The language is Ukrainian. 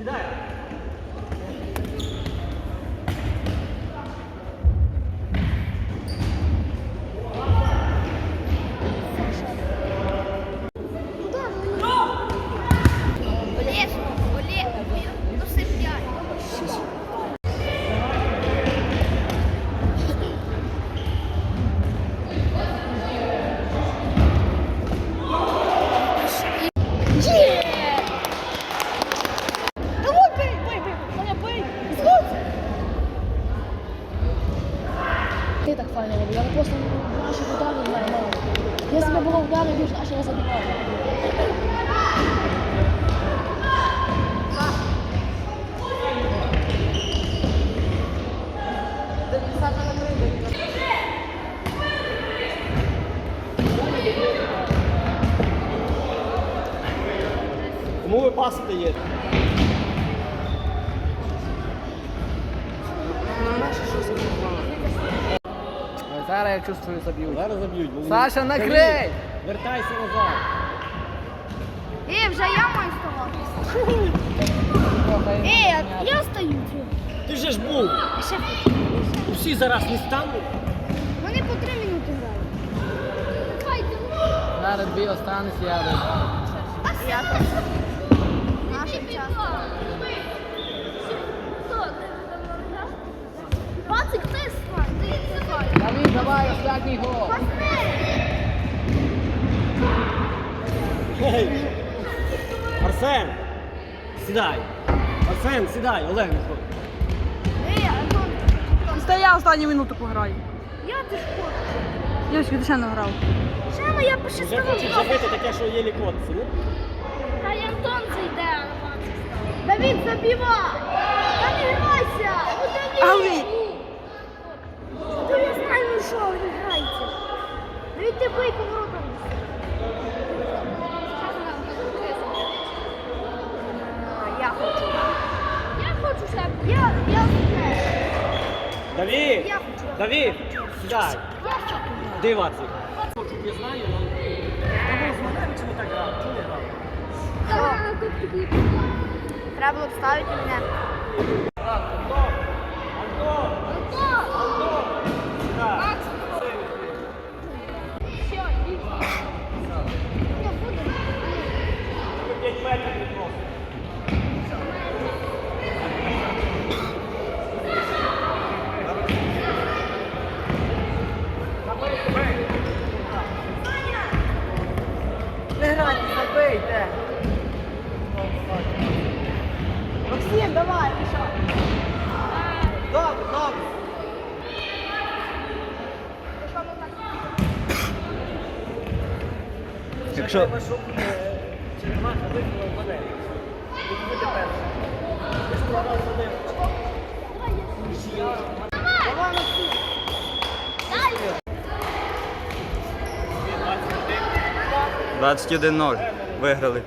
Кидай. Олег, Олег, ну все п'ять. Є! Давай, бей, бей, бей, Саня, бей! Згодься! Ти так файно робив, я просто наші удари не знаю. Я себе було вдарив, більш аж я забивав. Кому ви паси даєте? Зараз я чувствую заб'ють. Зараз заб'ють. бо вони- Саша, накрий! Вертайся назад. Е, вже я маю ставати. Е, я стою. Ти вже ж був. А ще. Усі зараз не стануть. Вони по три минути грають. Зараз дві останеться, я вийду. Я Давид, останній гол. Арсен! Сідай! Арсен, сідай, Олег не ходить. Та я останню минуту пограю. я ти хочу. Я ж ще не грав. Шема, я Вже пощастливо. хочуть забити таке, що єлі котиться. Ну, Хай Антон зайде. Давід, забивай! Та не грайся! Ну, Давід! Але- Та я знаю, ну що ви граєте. Давід, ти бий поворотом. Я хочу. Я хочу ще. Я, я Давід! Я хочу. Давід! Сідай! Я хочу. Я знаю, але... Тому з мене так грав? Чого не грав? Треба було вставити мене. Максим, давай, пішов. Добре, добре. Якщо... Треба, щоб Черемаха виграла в моделі. І буде перший. Я ж програв з один. Давай, Максим. 21. 21-0. Виграли.